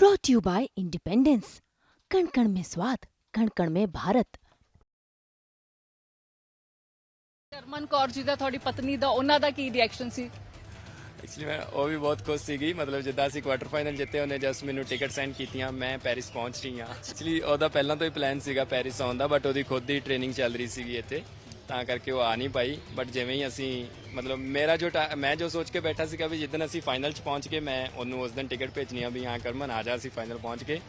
brought to you by Independence. कण कण में स्वाद कण कण में भारत ਹਰਮਨ ਕੌਰ ਜੀ ਦਾ ਤੁਹਾਡੀ ਪਤਨੀ ਦਾ ਉਹਨਾਂ ਦਾ ਕੀ ਰਿਐਕਸ਼ਨ ਸੀ ਐਕਚੁਅਲੀ ਮੈਂ ਉਹ ਵੀ ਬਹੁਤ ਖੁਸ਼ ਸੀਗੀ ਮਤਲਬ ਜਿੱਦਾਂ ਅਸੀਂ ਕੁਆਟਰ ਫਾਈਨਲ ਜਿੱਤੇ ਉਹਨੇ ਜਸਟ ਮੈਨੂੰ ਟਿਕਟ ਸੈਂਡ ਕੀਤੀਆਂ ਮੈਂ ਪੈਰਿਸ ਪਹੁੰਚ ਰਹੀ ਹਾਂ ਐਕਚੁਅਲੀ ਉਹਦਾ ਪਹਿਲਾਂ ਤੋਂ ਹੀ ਪਲਾਨ ਸੀਗਾ ਪੈਰਿਸ ਆਉਣ ਦਾ ਬਟ ਉਹਦੀ ਖੁਦ ਦੀ ਟ੍ਰੇਨਿੰਗ ਚੱਲ ਰਹੀ ਸੀਗੀ ਇੱਥੇ ਤਾਂ ਕਰਕੇ ਉਹ ਆ ਨਹੀਂ ਪਾਈ। ਬਟ ਜਿਵੇਂ ਹੀ ਅਸੀਂ, ਮਤਲਬ ਮੇਰਾ ਜੋ ਟਾ- ਮੈਂ ਜੋ ਸੋਚ ਕੇ ਬੈਠਾ ਸੀਗਾ ਵੀ ਜਿੱਦਣ ਅਸੀਂ ਫਾਈਨਲ 'ਚ ਪਹੁੰਚ ਕੇ ਮੈਂ ਉਹਨੂੰ ਉਸ ਦਿਨ ਟਿਕਟ ਭੇਜਣੀ ਆ ਵੀ ਹਾਂ ਕਰਮਨ, ਆ ਜਾ ਅਸੀਂ ਫਾਈਨਲ ਪਹੁੰਚ ਕੇ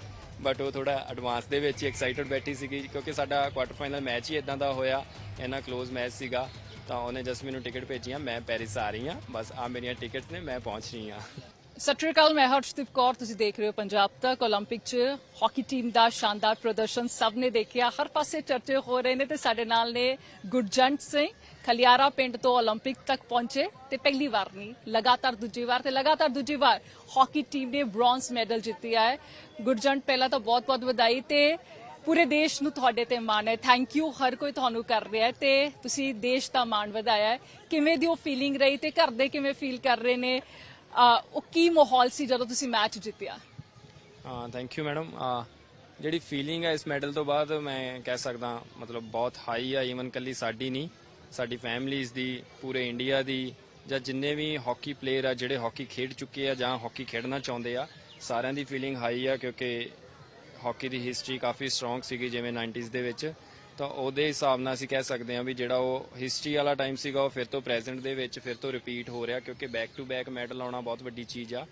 ਬਟ ਉਹ ਥੋੜਾ ਐਡਵਾਂਸ ਦੇ ਵਿੱਚ ਹੀ ਐਕਸਾਈਟਡ ਬੈਠੀ ਸੀਗੀ ਕਿਉਂਕਿ ਸਾਡਾ ਕੁਆਟਰ ਫਾਈਨਲ ਮੈਚ ਹੀ ਇਦਾਂ ਦਾ ਹੋਇਆ, ਇੰਨਾ ক্লোਜ਼ ਮੈਚ ਸੀਗਾ। ਤਾਂ ਉਹਨੇ ਜਸਟ ਮੈਨੂੰ ਟਿਕਟ ਭੇਜੀਆਂ, ਮੈਂ ਪੈਰਿਸ ਆ ਰਹੀ ਹਾਂ। ਬਸ ਆ ਮੇਰੀਆਂ ਟਿਕਟਸ ਨੇ, ਮੈਂ ਪਹੁੰਚ ਰਹੀ ਹਾਂ। ਸਤਿ ਸ਼੍ਰੀ ਅਕਾਲ ਮੈਂ ਹਰਸ਼ਦੀਪ ਕੌਰ ਤੁਸੀਂ ਦੇਖ ਰਹੇ ਹੋ ਪੰਜਾਬ ਤੱਕ 올림픽 'ਚ ਹਾਕੀ ਟੀਮ ਦਾ ਸ਼ਾਨਦਾਰ ਪ੍ਰਦਰਸ਼ਨ ਸਭ ਨੇ ਦੇਖਿਆ ਹਰ ਪਾਸੇ ਚਰਚੇ ਹੋ ਰਹੇ ਨੇ ਤੇ ਸਾਡੇ ਨਾਲ ਨੇ ਗੁਰਜੰਟ ਸਿੰਘ ਖਲਿਆਰਾ ਪਿੰਡ ਤੋਂ 올림픽 ਤੱਕ ਪਹੁੰਚੇ ਤੇ ਪਹਿਲੀ ਵਾਰ ਨਹੀਂ ਲਗਾਤਾਰ ਦੂਜੀ ਵਾਰ ਤੇ ਲਗਾਤਾਰ ਦੂਜੀ ਵਾਰ ਹਾਕੀ ਟੀਮ ਨੇ ਬ੍ਰੌਂਜ਼ ਮੈਡਲ ਜਿੱਤਿਆ ਹੈ ਗੁਰਜੰਟ ਪਹਿਲਾਂ ਤਾਂ ਬਹੁਤ-ਬਹੁਤ ਵਧਾਈ ਤੇ ਪੂਰੇ ਦੇਸ਼ ਨੂੰ ਤੁਹਾਡੇ ਤੇ ਮਾਣ ਹੈ ਥੈਂਕ ਯੂ ਹਰ ਕੋਈ ਤੁਹਾਨੂੰ ਕਰ ਰਿਹਾ ਹੈ ਤੇ ਤੁਸੀਂ ਦੇਸ਼ ਦਾ ਮਾਣ ਵਧਾਇਆ ਹੈ ਕਿਵੇਂ ਦੀ ਉਹ ਫੀਲਿੰਗ ਰਹੀ ਤੇ ਘਰ ਦੇ ਕਿਵੇਂ ਫੀਲ ਕਰ ਰਹੇ ਨੇ ਅਹ ਉਹ ਕੀ ਮਾਹੌਲ ਸੀ ਜਦੋਂ ਤੁਸੀਂ ਮੈਚ ਜਿੱਤਿਆ? ਹਾਂ ਥੈਂਕ ਯੂ ਮੈਡਮ ਜਿਹੜੀ ਫੀਲਿੰਗ ਹੈ ਇਸ ਮੈਡਲ ਤੋਂ ਬਾਅਦ ਮੈਂ ਕਹਿ ਸਕਦਾ, ਮਤਲਬ ਬਹੁਤ ਹਾਈ ਆ ਈਵਨ ਕੱਲੀ ਸਾਡੀ ਨਹੀਂ, ਸਾਡੀ ਫੈਮਲੀਜ਼ ਦੀ, ਪੂਰੇ ਇੰਡੀਆ ਦੀ, ਜਾਂ ਜਿੰਨੇ ਵੀ ਹਾਕੀ ਪਲੇਅਰ ਆ, ਜਿਹੜੇ ਹਾਕੀ ਖੇਡ ਚੁੱਕੇ ਆ, ਜਾਂ ਹਾਕੀ ਖੇਡਣਾ ਚਾਹੁੰਦੇ ਆ, ਸਾਰਿਆਂ ਦੀ ਫੀਲਿੰਗ ਹਾਈ ਆ, ਕਿਉਂਕਿ ਹਾਕੀ ਦੀ ਹਿਸਟਰੀ ਕਾਫੀ ਸਟਰੋਂਗ ਸੀਗੀ, ਜਿਵੇਂ 90s ਦੇ ਵਿੱਚ। ਤਾਂ ਉਹਦੇ ਹਿਸਾਬ ਨਾਲ ਅਸੀਂ ਕਹਿ ਸਕਦੇ ਹਾਂ ਵੀ ਜਿਹੜਾ ਉਹ ਹਿਸਟਰੀ ਵਾਲਾ ਟਾਈਮ ਸੀਗਾ ਉਹ ਫਿਰ ਤੋਂ ਪ੍ਰੈਜ਼ੈਂਟ ਦੇ ਵਿੱਚ ਫਿਰ ਤੋਂ ਰਿਪੀਟ ਹੋ ਰਿਹਾ ਕਿਉਂਕਿ ਬੈਕ ਟੂ ਬੈਕ ਮੈਡਲ ਆਉਣਾ ਬਹੁਤ ਵੱਡੀ ਚੀਜ਼ ਆ।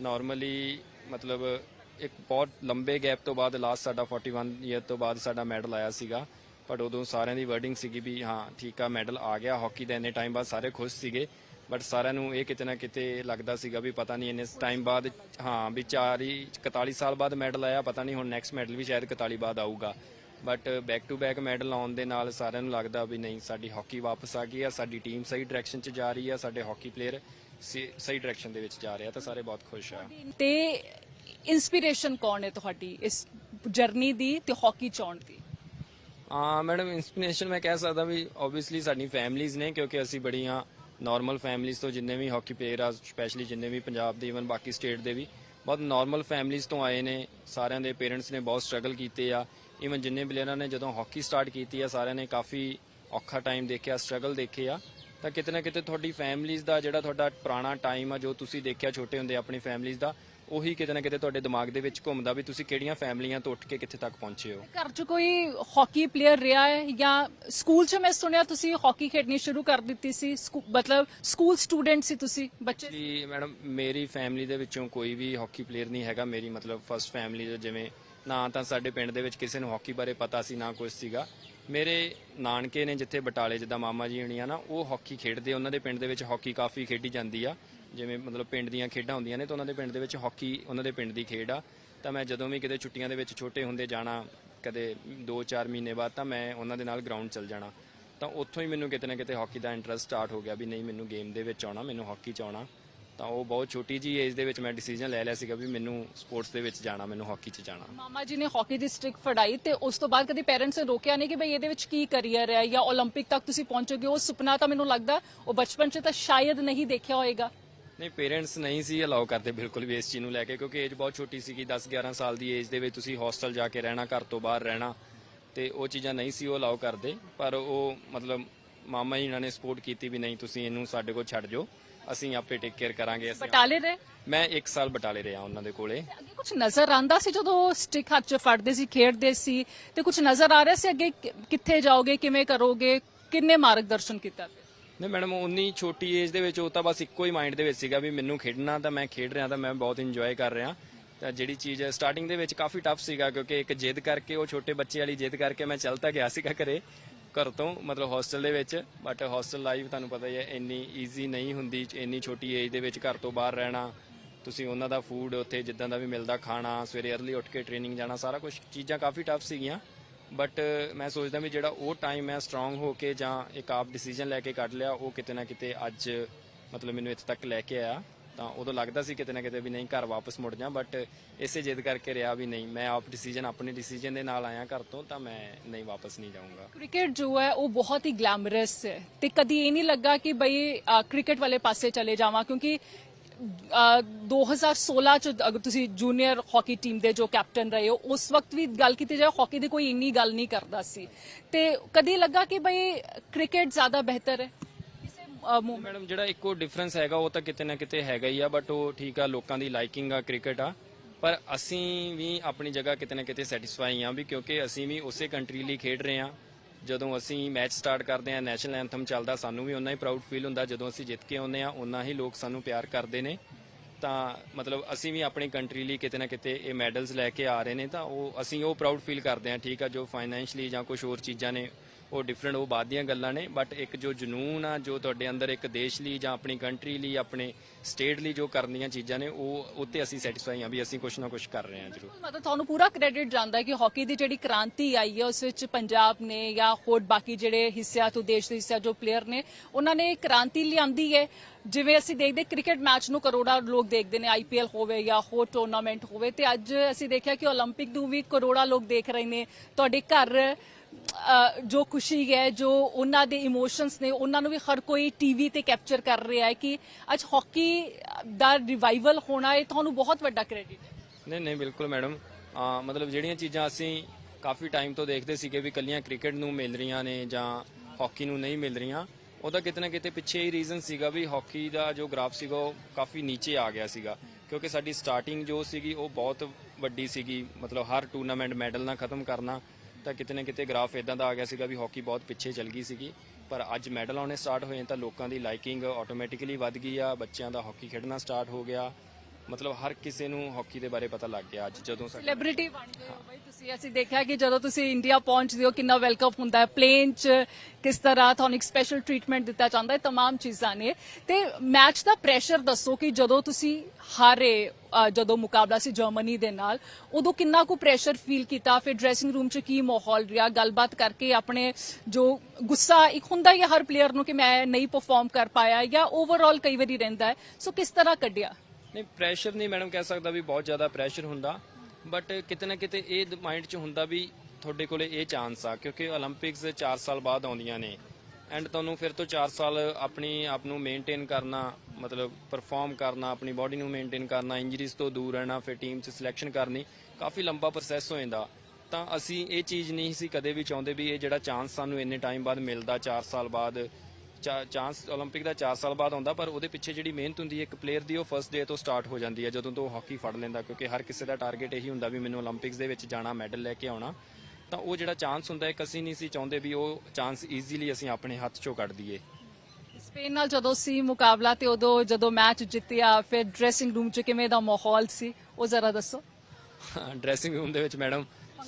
ਨਾਰਮਲੀ ਮਤਲਬ ਇੱਕ ਬਹੁਤ ਲੰਬੇ ਗੈਪ ਤੋਂ ਬਾਅਦ ਲਾਸਟ ਸਾਡਾ 41 ਈਅਰ ਤੋਂ ਬਾਅਦ ਸਾਡਾ ਮੈਡਲ ਆਇਆ ਸੀਗਾ। ਬਟ ਉਦੋਂ ਸਾਰਿਆਂ ਦੀ ਵਰਡਿੰਗ ਸੀਗੀ ਵੀ ਹਾਂ, ਠੀਕ ਆ ਮੈਡਲ ਆ ਗਿਆ ਹਾਕੀ ਦਾ ਇੰਨੇ ਟਾਈਮ ਬਾਅਦ ਸਾਰੇ ਖੁਸ਼ ਸੀਗੇ। ਬਟ ਸਾਰਿਆਂ ਨੂੰ ਇਹ ਕਿਤੇ ਨਾ ਕਿਤੇ ਲੱਗਦਾ ਸੀਗਾ ਵੀ ਪਤਾ ਨਹੀਂ ਇੰਨੇ ਟਾਈਮ ਬਾਅਦ, ਹਾਂ, ਵੀ ਚਾਰ ਹੀ 41 ਸਾਲ ਬਾਅਦ ਮੈਡਲ ਆਇਆ, ਪਤਾ ਨਹੀਂ ਹੁਣ ਨੈਕਸਟ ਮੈਡਲ ਵੀ ਸ਼ਾਇਦ 41 ਬਾਅਦ ਆਊਗਾ। But back to back medal ਆਉਣ ਦੇ ਨਾਲ ਸਾਰਿਆਂ ਨੂੰ ਲੱਗਦਾ ਵੀ ਨਹੀਂ ਸਾਡੀ ਹਾਕੀ ਵਾਪਸ ਆ ਗਈ ਆ ਸਾਡੀ ਟੀਮ ਸਹੀ ਡਾਇਰੈਕਸ਼ਨ 'ਚ ਜਾ ਰਹੀ ਆ ਸਾਡੇ ਹਾਕੀ ਪਲੇਅਰ ਸਹੀ ਡਾਇਰੈਕਸ਼ਨ ਦੇ ਵਿੱਚ ਜਾ ਰਹੇ ਆ ਤਾਂ ਸਾਰੇ ਬਹੁਤ ਖੁਸ਼ ਆ। ਤੇ ਇਨਸਪੀਰੇਸ਼ਨ ਕੌਣ ਹੈ ਤੁਹਾਡੀ ਇਸ ਜਰਨੀ ਦੀ ਤੇ ਹਾਕੀ ਚਾਉਣ ਦੀ? ਹਾਂ ਮੈਡਮ ਇਨਸਪੀਰੇਸ਼ਨ ਮੈਂ ਕਹਿ ਸਕਦਾ ਵੀ ਆਬਵੀਅਸਲੀ ਸਾਡੀ ਫੈਮਲੀਜ਼ ਨੇ ਕਿਉਂਕਿ ਅਸੀਂ ਬੜੀਆਂ ਨਾਰਮਲ ਫੈਮਲੀਜ਼ ਤੋਂ ਜਿੰਨੇ ਵੀ ਹਾਕੀ ਪਲੇਅਰ ਆ ਸਪੈਸ਼ਲੀ ਜਿੰਨੇ ਵੀ ਪੰਜਾਬ ਦੇ ਇਵਨ ਬਾਕੀ ਸਟੇਟ ਦੇ ਵੀ ਬਹੁਤ ਨਾਰਮਲ ਫੈਮਲੀਜ਼ ਤੋਂ ਆਏ ਨੇ ਸਾਰਿਆਂ ਦੇ ਪੇਰੈਂਟਸ ਨੇ ਬਹੁਤ ਸਟਰਗਲ ਕੀਤੇ ਆ ਇਵਨ ਜਿੰਨੇ ਪਲੇਅਰਾਂ ਨੇ ਜਦੋਂ ਹਾਕੀ ਸਟਾਰਟ ਕੀਤੀ ਆ ਸਾਰਿਆਂ ਨੇ ਕਾਫੀ ਔਖਾ ਟਾਈਮ ਦੇਖਿਆ ਸਟਰਗਲ ਦੇਖੇ ਆ। ਤਾਂ ਕਿਤੇ ਨਾ ਕਿਤੇ ਤੁਹਾਡੀ ਫੈਮਲੀਜ਼ ਦਾ ਜਿਹੜਾ ਤੁਹਾਡਾ ਪੁਰਾਣਾ ਟਾਈਮ ਆ ਜੋ ਤੁਸੀਂ ਦੇਖਿਆ ਛੋਟੇ ਹੁੰਦੇ ਆਪਣੀ ਫੈਮਲੀਜ਼ ਦਾ ਉਹੀ ਕਿਤੇ ਨਾ ਕਿਤੇ ਤੁਹਾਡੇ ਦਿਮਾਗ ਦੇ ਵਿੱਚ ਘੁੰਮਦਾ ਵੀ ਤੁਸੀਂ ਕਿਹੜੀਆਂ ਫੈਮਲੀਆਂ ਤੋਂ ਉੱਠ ਕੇ ਕਿੱਥੇ ਤੱਕ ਪਹੁੰਚੇ ਹੋ। ਘਰ 'ਚ ਕੋਈ ਹਾਕੀ ਪਲੇਅਰ ਰਿਹਾ ਹੈ ਜਾਂ ਸਕੂਲ 'ਚ ਮੈਂ ਸੁਣਿਆ ਤੁਸੀਂ ਹਾਕੀ ਖੇਡਣੀ ਸ਼ੁਰੂ ਕਰ ਦਿੱਤੀ ਸੀ ਮਤਲਬ ਸਕੂਲ ਸਟੂਡੈਂਟ ਸੀ ਤੁਸੀਂ ਬੱਚੇ ਜੀ ਮੈਡਮ ਮੇਰੀ ਫੈਮਿਲੀ ਦੇ ਵਿੱਚੋਂ ਕੋਈ ਵੀ ਹਾਕੀ ਪਲੇਅਰ ਨਹੀਂ ਹੈਗਾ। ਮੇਰੀ ਮਤਲਬ ਫਸਟ ਫੈਮਿਲੀ ਜਿਵੇਂ ਨਾ ਤਾਂ ਸਾਡੇ ਪਿੰਡ ਦੇ ਵਿੱਚ ਕਿਸੇ ਨੂੰ ਹਾਕੀ ਬਾਰੇ ਪਤਾ ਸੀ, ਨਾ ਕੁਝ ਸੀਗਾ। ਮੇਰੇ ਨਾਨਕੇ ਨੇ ਜਿੱਥੇ ਬਟਾਲੇ ਜਿੱਦਾਂ ਮਾਮਾ ਜੀ ਹਣੀ ਆ ਨਾ, ਉਹ ਹਾਕੀ ਖੇਡਦੇ ਉਹਨਾਂ ਦੇ ਪਿੰਡ ਦੇ ਵਿੱਚ ਹਾਕੀ ਕਾਫੀ ਖੇਡੀ ਜਾਂਦੀ ਆ। ਜਿਵੇਂ ਮਤਲਬ ਪਿੰਡ ਦੀਆਂ ਖੇਡਾਂ ਹੁੰਦੀਆਂ ਨੇ, ਤਾਂ ਉਹਨਾਂ ਦੇ ਪਿੰਡ ਦੇ ਵਿੱਚ ਹਾਕੀ ਉਹਨਾਂ ਦੇ ਪਿੰਡ ਦੀ ਖੇਡ ਆ। ਤਾਂ ਮੈਂ ਜਦੋਂ ਵੀ ਕਿਤੇ ਛੁੱਟੀਆਂ ਦੇ ਵਿੱਚ ਛੋਟੇ ਹੁੰਦੇ ਜਾਣਾ, ਕਦੇ 2-4 ਮਹੀਨੇ ਬਾਅਦ ਤਾਂ ਮੈਂ ਉਹਨਾਂ ਦੇ ਨਾਲ ਗਰਾਊਂਡ ਚਲ ਜਾਣਾ। ਤਾਂ ਉੱਥੋਂ ਹੀ ਮੈਨੂੰ ਕਿਤੇ ਨਾ ਕਿਤੇ ਹਾਕੀ ਦਾ ਇੰਟਰਸਟ ਸਟਾਰਟ ਹੋ ਗਿਆ ਵੀ ਨਹੀਂ, ਮੈਨੂੰ ਗੇਮ ਦੇ ਵਿੱਚ ਆਉਣਾ, ਮੈਨੂੰ ਹਾਕੀ ਚ ਆਉਣਾ। ਤਾਂ ਉਹ ਬਹੁਤ ਛੋਟੀ ਜੀ ਏਜ ਦੇ ਵਿੱਚ ਮੈਂ ਡਿਸੀਜਨ ਲੈ ਲਿਆ ਸੀਗਾ ਵੀ ਮੈਨੂੰ ਸਪੋਰਟਸ ਦੇ ਵਿੱਚ ਜਾਣਾ ਮੈਨੂੰ ਹਾਕੀ 'ਚ ਜਾਣਾ ਮਾਮਾ ਜੀ ਨੇ ਹਾਕੀ ਦੀ ਸਟਿਕ ਫੜਾਈ ਤੇ ਉਸ ਤੋਂ ਬਾਅਦ ਕਦੀ ਪੇਰੈਂਟਸ ਨੇ ਰੋਕਿਆ ਨਹੀਂ ਕਿ ਭਈ ਇਹਦੇ ਵਿੱਚ ਕੀ ਕਰੀਅਰ ਹੈ ਜਾਂ 올림픽 ਤੱਕ ਤੁਸੀਂ ਪਹੁੰਚੋਗੇ ਉਹ ਸੁਪਨਾ ਤਾਂ ਮੈਨੂੰ ਲੱਗਦਾ ਉਹ ਬਚਪਨ 'ਚ ਤਾਂ ਸ਼ਾਇਦ ਨਹੀਂ ਦੇਖਿਆ ਹੋਏਗਾ ਨਹੀਂ ਪੇਰੈਂਟਸ ਨਹੀਂ ਸੀ ਅਲਾਉ ਕਰਦੇ ਬਿਲਕੁਲ ਵੀ ਇਸ ਚੀਜ਼ ਨੂੰ ਲੈ ਕੇ ਕਿਉਂਕਿ ਏਜ ਬਹੁਤ ਛੋਟੀ ਸੀਗੀ 10 11 ਸਾਲ ਦੀ ਏਜ ਦੇ ਵਿੱਚ ਤੁਸੀਂ ਹੋਸਟਲ ਜਾ ਕੇ ਰਹਿਣਾ ਘਰ ਤੋਂ ਬਾਹਰ ਰਹਿਣਾ ਤੇ ਉਹ ਚੀਜ਼ਾਂ ਨਹੀਂ ਸੀ ਉਹ ਅਲਾਉ ਕਰਦੇ ਪਰ ਉਹ ਮਤਲਬ ਮਾਮਾ ਜੀ ਇਹਨਾਂ ਨੇ ਸਪੋਰਟ ਕੀਤੀ ਵੀ ਨਹੀਂ ਤੁਸੀਂ ਇਹਨੂੰ ਸਾਡੇ ਕੋਲ ਛੱਡ ਜਾਓ ਅਸੀਂ ਆਪੇ ਟੇਕ ਕੇਅਰ ਕਰਾਂਗੇ ਅਸੀਂ ਬਟਾਲੇ ਰਹੇ? ਮੈਂ 1 ਸਾਲ ਬਟਾਲੇ ਰਿਹਾ ਉਹਨਾਂ ਦੇ ਕੋਲੇ। ਅੱਗੇ ਕੁਝ ਨਜ਼ਰ ਆਂਦਾ ਸੀ ਜਦੋਂ ਸਟਿਕ ਹੱਥ 'ਚ ਫੜਦੇ ਸੀ ਖੇਡਦੇ ਸੀ? ਤੇ ਕੁਝ ਨਜ਼ਰ ਆ ਰਿਹਾ ਸੀ ਅੱਗੇ ਕਿ- ਕਿੱਥੇ ਜਾਓਗੇ ਕਿਵੇਂ ਕਰੋਗੇ? ਕਿੰਨੇ ਮਾਰਗਦਰਸ਼ਨ ਕੀਤਾ ਨਹੀਂ ਮੈਡਮ ਉਨੀ ਛੋਟੀ ਏਜ ਦੇ ਵਿੱਚ ਉਹ ਤਾਂ ਬਸ ਇੱਕੋ ਹੀ ਮਾਈਂਡ ਦੇ ਵਿੱਚ ਸੀਗਾ ਵੀ ਮੈਨੂੰ ਖੇਡਣਾ ਤਾਂ ਮੈਂ ਖੇਡ ਰਿਹਾ ਤਾਂ ਮੈਂ ਬਹੁਤ ਇੰਜੋਏ ਕਰ ਰਿਹਾ। ਤਾਂ ਜਿਹੜੀ ਚੀਜ਼ ਸਟਾਰਟਿੰਗ ਦੇ ਵਿੱਚ ਕਾਫੀ ਟਫ ਸੀਗਾ ਕਿਉਂਕਿ ਇੱਕ ਜਿੱਦ ਕਰਕੇ ਉਹ ਛੋਟੇ ਬੱਚੇ ਵਾਲੀ ਜਿੱਦ ਕਰਕੇ ਮੈਂ ਚੱਲ ਤਾਂ ਗਿਆ ਸੀਗਾ ਘਰੇ। ਘਰ ਤੋਂ, ਮਤਲਬ ਹੋਸਟਲ ਦੇ ਵਿੱਚ ਬਟ ਹੋਸਟਲ ਲਾਈਫ ਤੁਹਾਨੂੰ ਪਤਾ ਹੀ ਹੈ, ਇੰਨੀ ਈਜ਼ੀ ਨਹੀਂ ਹੁੰਦੀ, ਇੰਨੀ ਛੋਟੀ ਏਜ ਦੇ ਵਿੱਚ ਘਰ ਤੋਂ ਬਾਹਰ ਰਹਿਣਾ, ਤੁਸੀਂ ਉਹਨਾਂ ਦਾ ਫੂਡ ਉੱਥੇ ਜਿੱਦਾਂ ਦਾ ਵੀ ਮਿਲਦਾ ਖਾਣਾ, ਸਵੇਰੇ ਅਰਲੀ ਉੱਠ ਕੇ ਟ੍ਰੇਨਿੰਗ ਜਾਣਾ, ਸਾਰਾ ਕੁਝ ਚੀਜ਼ਾਂ ਕਾਫੀ ਟਫ ਸੀਗੀਆਂ ਬਟ ਮੈਂ ਸੋਚਦਾ ਵੀ ਜਿਹੜਾ ਉਹ ਟਾਈਮ ਮੈਂ ਸਟਰੋਂਗ ਹੋ ਕੇ ਜਾਂ ਇੱਕ ਆਪ ਡਿਸੀਜਨ ਲੈ ਕੇ ਕੱਢ ਲਿਆ, ਉਹ ਕਿਤੇ ਨਾ ਕਿਤੇ ਅੱਜ, ਮਤਲਬ ਮੈਨੂੰ ਇੱਥੇ ਤੱਕ ਲੈ ਕੇ ਆਇਆ। ਤਾਂ ਉਦੋਂ ਲੱਗਦਾ ਸੀ ਕਿਤੇ ਨਾ ਕਿਤੇ ਵੀ ਨਹੀਂ ਘਰ ਵਾਪਸ ਮੁੜ ਜਾ ਬਟ ਇਸੇ ਜਿੱਦ ਕਰਕੇ ਰਿਹਾ ਵੀ ਨਹੀਂ, ਮੈਂ ਆਪ ਡਿਸੀਜਨ ਆਪਣੇ ਡਿਸੀਜਨ ਦੇ ਨਾਲ ਆਇਆ ਘਰ ਤੋਂ, ਤਾਂ ਮੈਂ ਨਹੀਂ ਵਾਪਸ ਨਹੀਂ ਜਾਊਂਗਾ। ਕ੍ਰਿਕਟ ਜੋ ਹੈ, ਉਹ ਬਹੁਤ ਹੀ ਗਲੈਮਰਸ ਹੈ ਤੇ ਕਦੀ ਇਹ ਨਹੀਂ ਲੱਗਾ ਕਿ ਬਈ ਕ੍ਰਿਕਟ ਵਾਲੇ ਪਾਸੇ ਚਲੇ ਜਾਵਾਂ, ਕਿਉਂਕਿ 2016 ਚ ਅਗਰ ਤੁਸੀਂ ਜੂਨੀਅਰ ਹਾਕੀ ਟੀਮ ਦੇ ਜੋ ਕੈਪਟਨ ਰਹੇ ਹੋ, ਉਸ ਵਕਤ ਵੀ ਗੱਲ ਕੀਤੀ ਜਾਏ ਹਾਕੀ ਦੀ ਕੋਈ ਇੰਨੀ ਗੱਲ ਨਹੀਂ ਕਰਦਾ ਸੀ। ਤੇ ਕਦੀ ਲੱਗਾ ਕਿ ਬਈ ਕ੍ਰਿਕਟ ਜ਼ਿਆਦਾ ਬਿਹਤਰ ਹੈ? ਕਿਸੇ ਅ, ਮੈਡਮ ਜਿਹੜਾ ਇੱਕੋ ਡਿਫਰੈਂਸ ਹੈਗਾ ਉਹ ਤਾਂ ਕਿਤੇ ਨਾ ਕਿਤੇ ਹੈਗਾ ਹੀ ਆ ਬਟ ਉਹ ਠੀਕ ਆ ਲੋਕਾਂ ਦੀ ਲਾਈਕਿੰਗ ਆ ਕ੍ਰਿਕਟ ਆ। ਪਰ ਅਸੀਂ ਵੀ ਆਪਣੀ ਜਗ੍ਹਾ ਕਿਤੇ ਨਾ ਕਿਤੇ ਸੈਟੀਸਫਾਈ ਆ ਵੀ ਕਿਉਂਕਿ ਅਸੀਂ ਵੀ ਉਸੇ ਕੰਟਰੀ ਲਈ ਖੇਡ ਰਹੇ ਆ। ਜਦੋਂ ਅਸੀਂ ਮੈਚ ਸਟਾਰਟ ਕਰਦੇ ਆ ਨੈਸ਼ਨਲ ਐਂਥਮ ਚੱਲਦਾ ਸਾਨੂੰ ਵੀ ਉਨਾ ਹੀ ਪ੍ਰਾਊਡ ਫੀਲ ਹੁੰਦਾ। ਜਦੋਂ ਅਸੀਂ ਜਿੱਤ ਕੇ ਆਉਂਦੇ ਆ ਉਨਾ ਹੀ ਲੋਕ ਸਾਨੂੰ ਪਿਆਰ ਕਰਦੇ ਨੇ। ਤਾਂ ਮਤਲਬ ਅਸੀਂ ਵੀ ਆਪਣੀ ਕੰਟਰੀ ਲਈ ਕਿਤੇ ਨਾ ਕਿਤੇ ਇਹ ਮੈਡਲਸ ਲੈ ਕੇ ਆ ਰਹੇ ਨੇ ਤਾਂ ਉਹ ਅਸੀਂ ਉਹ ਪ੍ਰਾਊਡ ਫੀਲ ਕਰਦੇ ਆ ਠੀਕ ਆ ਜੋ ਫਾਈਨੈਂਸ਼ਲੀ ਜਾਂ ਕੁਝ ਹੋਰ ਚੀਜ਼ਾਂ ਨੇ ਉਹ ਡਿਫਰੈਂਟ ਉਹ ਬਾਅਦ ਦੀਆਂ ਗੱਲਾਂ ਨੇ ਬਟ ਇੱਕ ਜੋ ਜਨੂਨ ਆ ਜੋ ਤੁਹਾਡੇ ਅੰਦਰ ਇੱਕ ਦੇਸ਼ ਲਈ ਜਾਂ ਆਪਣੀ ਕੰਟਰੀ ਲਈ ਆਪਣੇ ਸਟੇਟ ਲਈ ਜੋ ਕਰਨ ਦੀਆਂ ਚੀਜ਼ਾਂ ਨੇ ਉਹ ਉੱਤੇ ਅਸੀਂ ਸੈਟੀਸਫਾਈ ਆ ਵੀ ਅਸੀਂ ਕੁਝ ਨਾ ਕੁਝ ਕਰ ਰਹੇ ਹਾਂ ਜ਼ਰੂਰ ਮਤਲਬ ਤੁਹਾਨੂੰ ਪੂਰਾ ਕ੍ਰੈਡਿਟ ਜਾਂਦਾ ਹੈ ਕਿ ਹਾਕੀ ਦੀ ਜਿਹੜੀ ਕ੍ਰਾਂਤੀ ਆਈ ਹੈ ਉਸ ਵਿੱਚ ਪੰਜਾਬ ਨੇ ਜਾਂ ਹੋਰ ਬਾਕੀ ਜਿਹੜੇ ਹਿੱਸਿਆਂ ਤੋਂ ਦੇਸ਼ ਦੇ ਹਿੱਸਿਆਂ ਜੋ ਪਲੇਅਰ ਨੇ ਉਹਨਾਂ ਨੇ ਕ੍ਰਾਂਤੀ ਲਿਆਂਦੀ ਹੈ ਜਿਵੇਂ ਅਸੀਂ ਦੇਖਦੇ ਕ੍ਰਿਕਟ ਮੈਚ ਨੂੰ ਕਰੋੜਾਂ ਲੋਕ ਦੇਖਦੇ ਨੇ ਆਈਪੀਐਲ ਹੋਵੇ ਜਾਂ ਹੋਰ ਟੂਰਨਾਮੈਂਟ ਹੋਵੇ ਤੇ ਅੱਜ ਅਸੀਂ ਦੇਖਿਆ ਕਿ 올림픽 ਨੂੰ ਵੀ ਕਰੋੜਾਂ ਲੋਕ ਦੇਖ ਰਹੇ ਨੇ ਤੁਹਾਡੇ ਘਰ ਅ, ਜੋ ਖੁਸ਼ੀ ਹੈ, ਜੋ ਉਹਨਾਂ ਦੇ ਇਮੋਸ਼ਨਸ ਨੇ, ਉਹਨਾਂ ਨੂੰ ਵੀ ਹਰ ਕੋਈ ਟੀਵੀ ਤੇ ਕੈਪਚਰ ਕਰ ਰਿਹਾ ਹੈ ਕਿ ਅੱਜ ਹਾਕੀ ਦਾ ਰਿਵਾਈਵਲ ਹੋਣਾ, ਇਹ ਤੁਹਾਨੂੰ ਬਹੁਤ ਵੱਡਾ ਕ੍ਰੈਡਿਟ ਹੈ। ਨਹੀਂ ਨਹੀਂ, ਬਿਲਕੁਲ ਮੈਡਮ ਮਤਲਬ ਜਿਹੜੀਆਂ ਚੀਜ਼ਾਂ ਅਸੀਂ ਕਾਫੀ ਟਾਈਮ ਤੋਂ ਦੇਖਦੇ ਸੀਗੇ ਵੀ ਕੱਲੀਆਂ ਕ੍ਰਿਕਟ ਨੂੰ ਮਿਲ ਰਹੀਆਂ ਨੇ ਜਾਂ ਹਾਕੀ ਨੂੰ ਨਹੀਂ ਮਿਲ ਰਹੀਆਂ ਉਹਦਾ ਕਿਤੇ ਨਾ ਕਿਤੇ ਪਿੱਛੇ ਹੀ ਰੀਜ਼ਨ ਸੀਗਾ ਵੀ ਹਾਕੀ ਦਾ ਜੋ ਗ੍ਰਾਫ ਸੀਗਾ, ਉਹ ਕਾਫੀ ਨੀਚੇ ਆ ਗਿਆ ਸੀਗਾ। ਕਿਉਂਕਿ ਸਾਡੀ ਸਟਾਰਟਿੰਗ ਜੋ ਸੀਗੀ, ਉਹ ਬਹੁਤ ਵੱਡੀ ਸੀਗੀ। ਮਤਲਬ ਹਰ ਟੂਰਨਾਮੈਂਟ ਮੈਡਲ ਨਾਲ ਖਤਮ ਕਰਨਾ ਤਾਂ ਕਿਤੇ ਨਾ ਕਿਤੇ ਗ੍ਰਾਫ ਇਦਾਂ ਦਾ ਆ ਗਿਆ ਸੀਗਾ ਵੀ ਹਾਕੀ ਬਹੁਤ ਪਿੱਛੇ ਚਲ ਗਈ ਸੀਗੀ। ਪਰ ਅੱਜ ਮੈਡਲ ਆਉਣੇ ਸਟਾਰਟ ਹੋਏ ਤਾਂ ਲੋਕਾਂ ਦੀ ਲਾਈਕਿੰਗ ਆਟੋਮੈਟਿਕਲੀ ਵੱਧ ਗਈ ਆ, ਬੱਚਿਆਂ ਦਾ ਹਾਕੀ ਖੇਡਣਾ ਸਟਾਰਟ ਹੋ ਗਿਆ। ਮਤਲਬ ਹਰ ਕਿਸੇ ਨੂੰ ਹਾਕੀ ਦੇ ਬਾਰੇ ਪਤਾ ਲੱਗ ਗਿਆ ਅੱਜ ਜਦੋਂ ਸਾਡੇ ਸੈਲੀਬ੍ਰਿਟੀ ਬਣ ਗਏ ਹੋ ਬਈ ਤੁਸੀਂ ਅਸੀਂ ਦੇਖਿਆ ਕਿ ਜਦੋਂ ਤੁਸੀਂ ਇੰਡੀਆ ਪਹੁੰਚਦੇ ਹੋ ਕਿੰਨਾ ਵੈਲਕਮ ਹੁੰਦਾ ਹੈ ਪਲੇਨ 'ਚ ਕਿਸ ਤਰ੍ਹਾਂ ਤੁਹਾਨੂੰ ਇੱਕ ਸਪੈਸ਼ਲ ਟ੍ਰੀਟਮੈਂਟ ਦਿੱਤਾ ਜਾਂਦਾ ਹੈ तमाम ਚੀਜ਼ਾਂ ਨੇ ਤੇ ਮੈਚ ਦਾ ਪ੍ਰੈਸ਼ਰ ਦੱਸੋ ਕਿ ਜਦੋਂ ਤੁਸੀਂ ਹਾਰੇ ਅ, ਜਦੋਂ ਮੁਕਾਬਲਾ ਸੀ ਜਰਮਨੀ ਦੇ ਨਾਲ ਉਦੋਂ ਕਿੰਨਾ ਕੁ ਪ੍ਰੈਸ਼ਰ ਫੀਲ ਕੀਤਾ ਫਿਰ ਡਰੈਸਿੰਗ ਰੂਮ 'ਚ ਕੀ ਮਾਹੌਲ ਰਿਹਾ ਗੱਲਬਾਤ ਕਰਕੇ ਆਪਣੇ ਜੋ ਗੁੱਸਾ ਇੱਕ ਹੁੰਦਾ ਹੀ ਹੈ ਹਰ ਪਲੇਅਰ ਨੂੰ ਕਿ ਮੈਂ ਨਹੀਂ ਪਰਫਾਰਮ ਕਰ ਪਾਇਆ ਜਾਂ ਓਵਰਆਲ ਕਈ ਵਾਰੀ ਰਹਿੰਦਾ ਹੈ ਸੋ ਕਿਸ ਤਰ੍ਹਾਂ ਕੱਢਿਆ ਨਹੀਂ ਪ੍ਰੈਸ਼ਰ ਨਹੀਂ ਮੈਡਮ ਕਹਿ ਸਕਦਾ ਵੀ ਬਹੁਤ ਜ਼ਿਆਦਾ ਪ੍ਰੈਸ਼ਰ ਹੁੰਦਾ ਬਟ ਕਿਤੇ ਨਾ ਕਿਤੇ ਇਹ ਮਾਈਂਡ 'ਚ ਹੁੰਦਾ ਵੀ ਤੁਹਾਡੇ ਕੋਲੇ ਇਹ ਚਾਂਸ ਆ, ਕਿਉਂਕਿ 올림픽ਸ 4 ਸਾਲ ਬਾਅਦ ਆਉਂਦੀਆਂ ਨੇ। ਐਂਡ ਤੁਹਾਨੂੰ ਫਿਰ ਤੋਂ 4 ਸਾਲ ਆਪਣੀ ਆਪ ਨੂੰ ਮੇਨਟੇਨ ਕਰਨਾ, ਮਤਲਬ ਪਰਫਾਰਮ ਕਰਨਾ, ਆਪਣੀ ਬਾਡੀ ਨੂੰ ਮੇਨਟੇਨ ਕਰਨਾ ਇੰਜਰੀਜ਼ ਤੋਂ ਦੂਰ ਰਹਿਣਾ, ਫਿਰ ਟੀਮ 'ਚ ਸਿਲੈਕਸ਼ਨ ਕਰਨੀ, ਕਾਫੀ ਲੰਬਾ ਪ੍ਰੋਸੈਸ ਹੋ ਜਾਂਦਾ। ਤਾਂ ਅਸੀਂ ਇਹ ਚੀਜ਼ ਨਹੀਂ ਸੀ ਕਦੇ ਵੀ ਚਾਹੁੰਦੇ ਵੀ ਇਹ ਜਿਹੜਾ ਚਾਂਸ ਸਾਨੂੰ ਇੰਨੇ ਟਾਈਮ ਬਾਅਦ ਮਿਲਦਾ 4 ਸਾਲ ਬਾਅਦ ਚਾਂਸ 올림픽 ਦਾ 4 ਸਾਲ ਬਾਅਦ ਆਉਂਦਾ ਪਰ ਉਹਦੇ ਪਿੱਛੇ ਜਿਹੜੀ ਮਿਹਨਤ ਹੁੰਦੀ ਹੈ ਇੱਕ ਪਲੇਅਰ ਦੀ ਉਹ ਫਰਸਟ ਡੇ ਤੋਂ ਸਟਾਰਟ ਹੋ ਜਾਂਦੀ ਹੈ ਜਦੋਂ ਤੋਂ ਹਾਕੀ ਫੜ ਲੈਂਦਾ ਕਿਉਂਕਿ ਹਰ ਕਿਸੇ ਦਾ ਟਾਰਗੇਟ ਇਹੀ ਹੁੰਦਾ ਵੀ ਮੈਨੂੰ 올림픽ਸ ਦੇ ਵਿੱਚ ਜਾਣਾ ਮੈਡਲ ਲੈ ਕੇ ਆਉਣਾ। ਤਾਂ ਉਹ ਜਿਹੜਾ ਚਾਂਸ ਹੁੰਦਾ ਹੈ ਅਸੀਂ ਨਹੀਂ ਸੀ ਚਾਹੁੰਦੇ ਵੀ ਉਹ ਚਾਂਸ ਈਜ਼ੀਲੀ ਅਸੀਂ ਆਪਣੇ ਹੱਥ ਚੋਂ ਕੱਢ ਦਈਏ। ਸਪੇਨ ਨਾਲ ਜਦੋਂ ਸੀ ਮੁਕਾਬਲਾ ਤੇ ਉਦੋਂ ਜਦੋਂ ਮੈਚ ਜਿੱਤਿਆ ਫਿਰ ਡਰੈਸਿੰਗ ਰੂਮ 'ਚ ਕਿਵੇਂ ਦਾ ਮਾਹੌਲ ਸੀ? ਉਹ ਜ਼ਰਾ ਦੱਸੋ। ਡਰੈਸਿੰਗ ਰੂਮ ਦੇ ਵਿੱਚ ਮੈਡਮ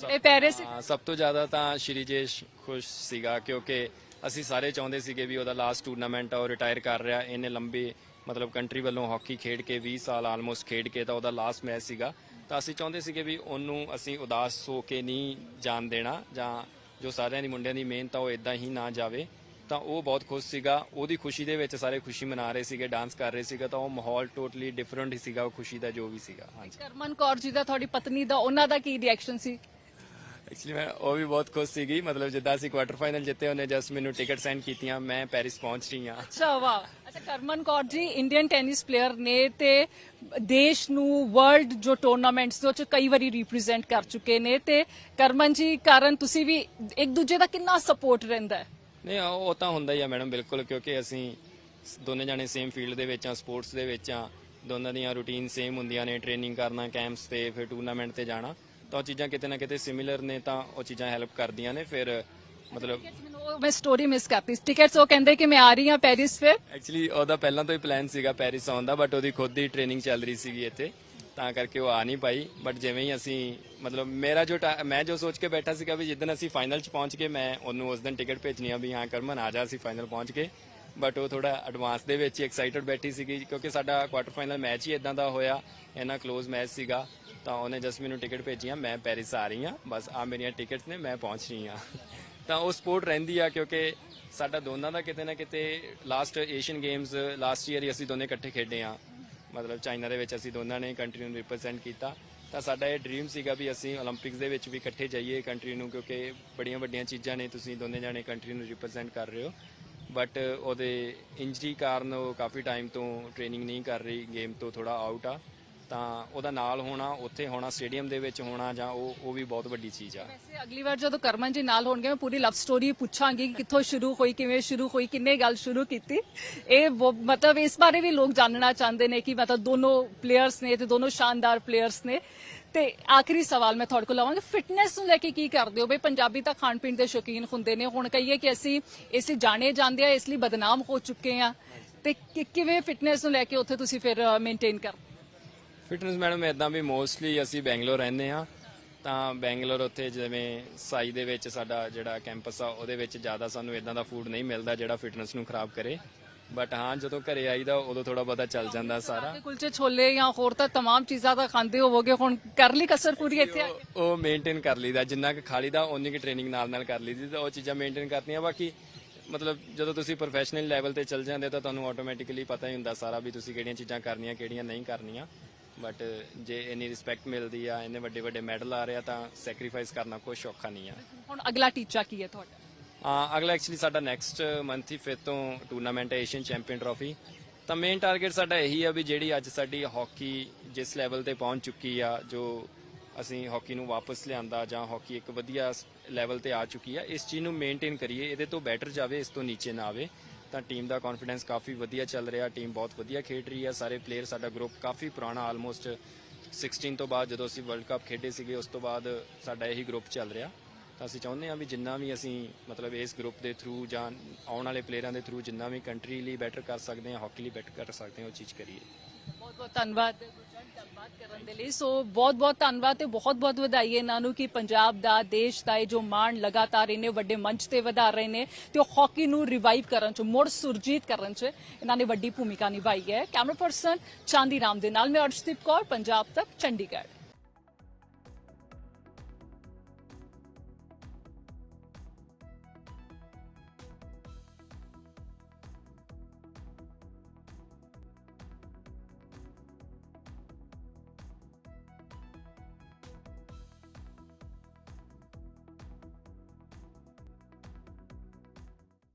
ਇਹ ਪੈਰੇ ਸਭ ਤੋਂ ਜ਼ਿਆਦਾ ਤਾਂ ਸ਼੍ਰੀਜੇਸ਼ ਖੁਸ਼ ਸੀਗਾ ਕਿਉਂਕਿ ਅਸੀਂ ਸਾਰੇ ਚਾਹੁੰਦੇ ਸੀਗੇ ਵੀ ਉਹਦਾ ਲਾਸਟ ਟੂਰਨਾਮੈਂਟ ਆ, ਉਹ ਰਿਟਾਇਰ ਕਰ ਰਿਹਾ, ਇਹਨੇ ਲੰਬੇ ਮਤਲਬ ਕੰਟਰੀ ਵੱਲੋਂ ਹਾਕੀ ਖੇਡ ਕੇ 20 ਸਾਲ ਆਲਮੋਸਟ ਖੇਡ ਕੇ ਤਾਂ ਉਹਦਾ ਲਾਸਟ ਮੈਚ ਸੀਗਾ। ਤਾਂ ਅਸੀਂ ਚਾਹੁੰਦੇ ਸੀਗੇ ਵੀ ਉਹਨੂੰ ਅਸੀਂ ਉਦਾਸ ਹੋ ਕੇ ਨਹੀਂ ਜਾਣ ਦੇਣਾ ਜਾਂ ਜੋ ਸਾਰਿਆਂ ਦੀ ਮੁੰਡਿਆਂ ਦੀ ਮਿਹਨਤ ਆ, ਉਹ ਇਦਾਂ ਹੀ ਨਾ ਜਾਵੇ। ਤਾਂ ਉਹ ਬਹੁਤ ਖੁਸ਼ ਸੀਗਾ। ਉਹਦੀ ਖੁਸ਼ੀ ਦੇ ਵਿੱਚ ਸਾਰੇ ਖੁਸ਼ੀ ਮਨਾ ਰਹੇ ਸੀਗੇ ਡਾਂਸ ਕਰ ਰਹੇ ਸੀਗਾ, ਤਾਂ ਉਹ ਮਾਹੌਲ ਟੋਟਲੀ ਡਿਫਰੈਂਟ ਹੀ ਸੀਗਾ, ਉਹ ਖੁਸ਼ੀ ਦਾ ਜੋ ਵੀ ਸੀਗਾ। ਹਾਂਜੀ। ਕਰਮਨ ਕੌਰ ਜੀ ਦਾ, ਤੁਹਾਡੀ ਪਤਨੀ ਦਾ, ਉਹਨਾਂ ਦਾ ਕੀ ਰਿਐਕਸ਼ਨ ਸੀ? ਐਕਚੁਅਲੀ ਮੈਂ ਉਹ ਵੀ ਬਹੁਤ ਖੁਸ਼ ਸੀਗੀ ਮਤਲਬ ਜਿੱਦਾਂ ਅਸੀਂ ਕੁਆਟਰ ਫਾਈਨਲ ਜਿੱਤੇ ਉਹਨੇ ਜਸਟ ਮੈਨੂੰ ਟਿਕਟ ਸੈਂਡ ਕੀਤੀਆਂ ਮੈਂ ਪੈਰਿਸ ਪਹੁੰਚ ਰਹੀ ਹਾਂ ਅੱਛਾ ਵਾਹ ਅੱਛਾ ਕਰਮਨ Kaur ji Indian tennis player ਨੇ ਤੇ ਦੇਸ਼ ਨੂੰ ਵਰਲਡ ਜੋ ਟੂਰਨਾਮੈਂਟਸ ਦੇ ਵਿੱਚ ਕਈ ਵਾਰੀ ਰਿਪਰੈਜ਼ੈਂਟ ਕਰ ਚੁੱਕੇ ਨੇ ਤੇ ਕਰਮਨ ਜੀ ਕਾਰਨ ਤੁਸੀਂ ਵੀ ਇੱਕ ਦੂਜੇ ਦਾ ਕਿੰਨਾ ਸਪੋਰਟ ਰਹਿੰਦਾ ਹੈ ਨਹੀਂ ਉਹ ਤਾਂ ਹੁੰਦਾ ਹੀ ਆ ਮੈਡਮ ਬਿਲਕੁਲ ਕਿਉਂਕਿ ਅਸੀਂ ਦੋਨੇ ਜਾਣੇ ਸੇਮ ਫੀਲਡ ਦੇ ਵਿੱਚ ਆ ਸਪੋਰਟਸ ਦੇ ਵਿੱਚ ਆ ਦੋਨਾਂ ਦੀਆਂ ਰੂਟੀਨ ਸੇਮ ਹੁੰਦੀਆਂ ਨੇ ਟ੍ਰੇਨਿੰਗ ਕਰਨਾ ਕੈਂਪਸ ਤੇ ਫਿਰ ਟੂਰਨਾਮੈਂਟ ਤੇ ਜਾਣਾ ਤਾਂ ਉਹ ਚੀਜ਼ਾਂ ਕਿਤੇ ਨਾ ਕਿਤੇ ਸਿਮਿਲਰ ਨੇ ਤਾਂ ਉਹ ਚੀਜ਼ਾਂ ਹੈਲਪ ਕਰਦੀਆਂ ਨੇ ਫਿਰ ਮਤਲਬ ਉਹ ਮੈਂ ਸਟੋਰੀ ਮਿਸ ਕਰਤੀ ਟਿਕਟਸ ਉਹ ਕਹਿੰਦੇ ਕਿ ਮੈਂ ਆ ਰਹੀ ਹਾਂ ਪੈਰਿਸ ਫਿਰ। ਐਕਚੁਅਲੀ ਉਹਦਾ ਪਹਿਲਾਂ ਤੋਂ ਹੀ ਪਲਾਨ ਸੀਗਾ ਪੈਰਿਸ ਆਉਣ ਦਾ ਬਟ ਉਹਦੀ ਖੁਦ ਦੀ ਟ੍ਰੇਨਿੰਗ ਚੱਲ ਰਹੀ ਸੀਗੀ ਇੱਥੇ। ਤਾਂ ਕਰਕੇ ਉਹ ਆ ਨਹੀਂ ਪਾਈ। ਬਟ ਜਿਵੇਂ ਹੀ ਅਸੀਂ ਮਤਲਬ ਮੇਰਾ ਜੋ ਮੈਂ ਜੋ ਸੋਚ ਕੇ ਬੈਠਾ ਸੀਗਾ ਵੀ ਜਿੱਦਣ ਅਸੀਂ ਫਾਈਨਲ 'ਚ ਪਹੁੰਚ ਗਏ ਮੈਂ ਉਹਨੂੰ ਉਸ ਦਿਨ ਟਿਕਟ ਭੇਜਣੀ ਆ ਵੀ ਹਾਂ ਕਰਮਨ ਆ ਜਾ ਅਸੀਂ ਫਾਈਨਲ ਪਹੁੰਚ ਗਏ। ਬਟ ਉਹ ਥੋੜਾ ਐਡਵਾਂਸ ਦੇ ਵਿੱਚ ਹੀ ਐਕਸਾਈਟਡ ਬੈਠੀ ਸੀਗੀ ਕਿਉਂਕਿ ਸਾਡਾ ਕੁਆਟਰ ਫਾਈਨਲ ਮੈਚ ਹੀ ਇਦਾਂ ਦਾ ਹੋਇਆ, ਇੰਨਾ ਕਲੋਜ਼ ਮੈਚ ਸੀਗਾ। ਤਾਂ ਉਹਨੇ ਜਸ ਮੈਨੂੰ ਟਿਕਟ ਭੇਜੀਆਂ, ਮੈਂ ਪੈਰਿਸ ਆ ਰਹੀ ਹਾਂ। ਬਸ ਆ ਮੇਰੀਆਂ ਟਿਕਟਸ ਨੇ, ਮੈਂ ਪਹੁੰਚ ਰਹੀ ਹਾਂ। ਤਾਂ ਉਹ ਸਪੋਰਟ ਰਹਿੰਦੀ ਆ ਕਿਉਂਕਿ ਸਾਡਾ ਦੋਨਾਂ ਦਾ ਕਿਤੇ ਨਾ ਕਿਤੇ last Asian games last year ਹੀ ਅਸੀਂ ਦੋਨੇ ਇਕੱਠੇ ਖੇਡੇ ਆ ਮਤਲਬ ਚਾਈਨਾ ਦੇ ਵਿੱਚ ਅਸੀਂ ਦੋਨਾਂ ਨੇ ਕੰਟਰੀ ਨੂੰ ਰਿਪਰੈਜ਼ੈਂਟ ਕੀਤਾ। ਤਾਂ ਸਾਡਾ ਇਹ ਡ੍ਰੀਮ ਸੀਗਾ ਵੀ ਅਸੀਂ 올림픽ਸ ਦੇ ਵਿੱਚ ਵੀ ਇਕੱਠੇ ਜਾਈਏ ਕੰਟਰੀ ਨੂੰ ਕਿਉਂਕਿ ਬੜੀਆਂ ਵੱਡੀਆਂ ਚੀਜ਼ਾਂ ਨੇ, ਤੁਸੀਂ ਦੋਨੇ ਜਾਣੇ ਕੰਟਰੀ ਨੂੰ ਰਿਪਰੈਜ਼ੈਂਟ ਕਰ ਰਹੇ ਹੋ। ਬਟ uh, ਉਹਦੇ ਇੰਜਰੀ ਕਾਰਨ ਉਹ ਕਾਫੀ ਟਾਈਮ ਤੋਂ ਟ੍ਰੇਨਿੰਗ ਨਹੀਂ ਕਰ ਰਹੀ ਗੇਮ ਤੋਂ ਥੋੜਾ ਆਊਟ ਆ। ਤਾਂ ਉਹਦਾ ਨਾਲ ਹੋਣਾ, ਉੱਥੇ ਹੋਣਾ ਸਟੇਡੀਅਮ ਦੇ ਵਿੱਚ ਹੋਣਾ ਜਾਂ ਉਹ ਉਹ ਵੀ ਬਹੁਤ ਵੱਡੀ ਚੀਜ਼ ਆ। ਵੈਸੇ ਅਗਲੀ ਵਾਰ ਜਦੋਂ ਕਰਮਨ ਜੀ ਨਾਲ ਹੋਣਗੇ, ਮੈਂ ਪੂਰੀ ਲਵ ਸਟੋਰੀ ਪੁੱਛਾਂਗੀ ਕਿ ਕਿੱਥੋਂ ਸ਼ੁਰੂ ਹੋਈ, ਕਿਵੇਂ ਸ਼ੁਰੂ ਹੋਈ, ਕਿੰਨੇ ਗੱਲ ਸ਼ੁਰੂ ਕੀਤੀ। ਇਹ ਮਤਲਬ ਇਸ ਬਾਰੇ ਵੀ ਲੋਕ ਜਾਣਨਾ ਚਾਹੁੰਦੇ ਨੇ ਕਿ ਮਤਲਬ ਦੋਨੋਂ ਪਲੇਅਰਸ ਨੇ ਤੇ ਦੋਨੋਂ ਸ਼ਾਨਦਾਰ ਪਲੇਅਰਸ ਨੇ। ਤੇ ਆਖਰੀ ਸਵਾਲ ਮੈਂ ਤੁਹਾਡੇ ਕੋਲ ਆਵਾਂਗੀ ਫਿਟਨੈਸ ਨੂੰ ਲੈ ਕੇ ਕੀ ਕਰਦੇ ਹੋ? ਬਈ ਪੰਜਾਬੀ ਤਾਂ ਖਾਣ ਪੀਣ ਦੇ ਸ਼ੌਕੀਨ ਹੁੰਦੇ ਨੇ। ਹੁਣ ਕਹੀਏ ਕਿ ਅਸੀਂ ਇਸੇ ਜਾਣੇ ਜਾਂਦੇ ਆ, ਇਸ ਲਈ ਬਦਨਾਮ ਹੋ ਚੁੱਕੇ ਆ। ਤੇ ਕਿ- ਕਿਵੇਂ ਫਿਟਨੈਸ ਨੂੰ ਲੈ ਕੇ ਉੱਥੇ ਤੁਸੀਂ ਫਿਰ ਮੇਨਟੇਨ ਕਰਦੇ ਫਿਟਨੈਸ ਮੈਡਮ ਇਦਾਂ ਵੀ ਮੋਸਟਲੀ ਅਸੀਂ ਬੈਂਗਲੌਰ ਰਹਿੰਦੇ ਆ ਤਾਂ ਬੈਂਗਲੌਰ ਉੱਥੇ ਜਿਵੇਂ ਸਾਈ ਦੇ ਵਿੱਚ ਸਾਡਾ ਜਿਹੜਾ ਕੈਂਪਸ ਆ, ਉਹਦੇ ਵਿੱਚ ਜ਼ਿਆਦਾ ਸਾਨੂੰ ਇਦਾਂ ਦਾ ਫੂਡ ਨਹੀਂ ਮਿਲਦਾ ਜਿਹੜਾ ਫਿਟਨੈਸ ਨੂੰ ਖਰਾਬ ਕਰੇ। ਬਟ ਹਾਂ ਜਦੋਂ ਘਰੇ ਆਈਦਾ ਉਦੋਂ ਥੋੜਾ ਬਹੁਤਾ ਚੱਲ ਜਾਂਦਾ ਸਾਰਾ ਤੇ ਕੁਲਚੇ ਛੋਲੇ ਜਾਂ ਹੋਰ ਤਾਂ तमाम ਚੀਜ਼ਾਂ ਤਾਂ ਖਾਂਦੇ ਹੋਵੋਗੇ ਹੁਣ ਕਰ ਲਈ ਕਸਰ ਪੂਰੀ ਇੱਥੇ ਆ ਕੇ ਉਹ- ਉਹ ਮੇਨਟੇਨ ਕਰ ਲਈਦਾ ਜਿੰਨਾ ਕਿ ਖਾ ਲਈਦਾ ਉਨੀ ਕਿ ਟ੍ਰੇਨਿੰਗ ਨਾਲ ਨਾਲ ਕਰ ਲਈਦੀ ਤਾਂ ਉਹ ਚੀਜ਼ਾਂ ਮੇਨਟੇਨ ਕਰਨੀਆਂ ਬਾਕੀ ਮਤਲਬ ਜਦੋਂ ਤੁਸੀਂ ਪ੍ਰੋਫੈਸ਼ਨਲ ਲੈਵਲ ਤੇ ਚੱਲ ਜਾਂਦੇ ਤਾਂ ਤੁਹਾਨੂੰ ਆਟੋਮੈਟਿਕਲੀ ਪਤਾ ਹੀ ਹੁੰਦਾ ਸਾਰਾ ਵੀ ਤੁਸੀਂ ਕਿਹੜੀਆਂ ਚੀਜ਼ਾਂ ਕਰਨੀਆਂ ਕਿਹੜੀਆਂ ਨਹੀਂ ਕਰਨੀਆਂ ਬਟ ਜੇ ਇੰਨੀ ਰਿਸਪੈਕਟ ਮਿਲਦੀ ਆ ਇੰਨੇ ਵੱਡੇ ਵੱਡੇ ਮੈਡਲ ਆ ਰਹੇ ਆ ਤਾਂ ਸੈਕਰੀਫਾਈਸ ਕਰਨਾ ਕੋਈ ਔਖਾ ਨਹੀਂ ਆ ਹੁਣ ਅਗਲਾ ਟੀਚਾ ਕੀ ਹੈ ਤੁਹਾਡਾ ਹਾਂ ਅਗਲਾ ਐਕਚੁਅਲੀ ਸਾਡਾ ਨੈਕਸਟ ਮੰਥ ਹੀ ਫਿਰ ਤੋਂ ਟੂਰਨਾਮੈਂਟ ਹੈ ਏਸ਼ੀਅਨ ਚੈਂਪੀਅਨ ਟਰਾਫੀ ਤਾਂ ਮੇਨ ਟਾਰਗੇਟ ਸਾਡਾ ਇਹੀ ਆ ਵੀ ਜਿਹੜੀ ਅੱਜ ਸਾਡੀ ਹਾਕੀ ਜਿਸ ਲੈਵਲ ਤੇ ਪਹੁੰਚ ਚੁੱਕੀ ਆ, ਜੋ ਅਸੀਂ ਹਾਕੀ ਨੂੰ ਵਾਪਸ ਲਿਆਂਦਾ ਜਾਂ ਹਾਕੀ ਇੱਕ ਵਧੀਆ ਲੈਵਲ ਤੇ ਆ ਚੁੱਕੀ ਆ, ਇਸ ਚੀਜ਼ ਨੂੰ ਮੇਨਟੇਨ ਕਰੀਏ, ਇਹਦੇ ਤੋਂ ਬੈਟਰ ਜਾਵੇ, ਇਸ ਤੋਂ ਨੀਚੇ ਨਾ ਆਵੇ। ਤਾਂ ਟੀਮ ਦਾ ਕੌਨਫੀਡੈਂਸ ਕਾਫੀ ਵਧੀਆ ਚੱਲ ਰਿਹਾ ਟੀਮ ਬਹੁਤ ਵਧੀਆ ਖੇਡ ਰਹੀ ਆ, ਸਾਰੇ ਪਲੇਅਰ ਸਾਡਾ ਗਰੁੱਪ ਕਾਫੀ ਪੁਰਾਣਾ ਆਲਮੋਸਟ 16 ਤੋਂ ਬਾਅਦ ਜਦੋਂ ਅਸੀਂ ਵਰਲਡ ਕੱਪ ਖੇਡੇ ਸੀਗੇ, ਉਸ ਤੋਂ ਬਾਅਦ ਸਾਡਾ ਇਹੀ ਗਰੁੱਪ ਚੱਲ ਰਿਹਾ। ਅਸੀਂ ਚਾਹੁੰਦੇ ਹਾਂ ਵੀ ਜਿੰਨਾ ਵੀ ਅਸੀਂ ਮਤਲਬ ਇਸ ਗਰੁੱਪ ਦੇ ਥਰੂ ਜਾਂ ਆਉਣ ਵਾਲੇ ਪਲੇਅਰਾਂ ਦੇ ਥਰੂ ਜਿੰਨਾ ਵੀ ਕੰਟਰੀ ਲਈ ਬੈਟਰ ਕਰ ਸਕਦੇ ਹਾਂ ਹਾਕੀ ਲਈ ਬੈਟਰ ਕਰ ਸਕਦੇ ਹਾਂ, ਉਹ ਚੀਜ਼ ਕਰੀਏ। ਬਹੁਤ ਬਹੁਤ ਧੰਨਵਾਦ ਗੱਲਬਾਤ ਕਰਨ ਦੇ ਲਈ। ਸੋ ਬਹੁਤ ਬਹੁਤ ਧੰਨਵਾਦ ਤੇ ਬਹੁਤ ਬਹੁਤ ਵਧਾਈ ਇਹਨਾਂ ਨੂੰ ਕਿ ਪੰਜਾਬ ਦਾ, ਦੇਸ਼ ਦਾ ਇਹ ਜੋ ਮਾਣ ਲਗਾਤਾਰ ਇਹਨੇ ਵੱਡੇ ਮੰਚ ਤੇ ਵਧਾ ਰਹੇ ਨੇ ਤੇ ਉਹ ਹਾਕੀ ਨੂੰ ਰਿਵਾਈਵ ਕਰਨ ਚ, ਮੁੜ ਸੁਰਜੀਤ ਕਰਨ ਚ ਇਹਨਾਂ ਨੇ ਵੱਡੀ ਭੂਮਿਕਾ ਨਿਭਾਈ ਹੈ। ਕੈਮਰਾ ਪਰਸਨ ਚਾਂਦੀ ਰਾਮ ਦੇ ਨਾਲ, ਮੈਂ ਅਰਸ਼ਦੀਪ ਕੌਰ, ਪੰਜਾਬ ਤੱਕ ਚੰਡੀਗੜ੍ਹ।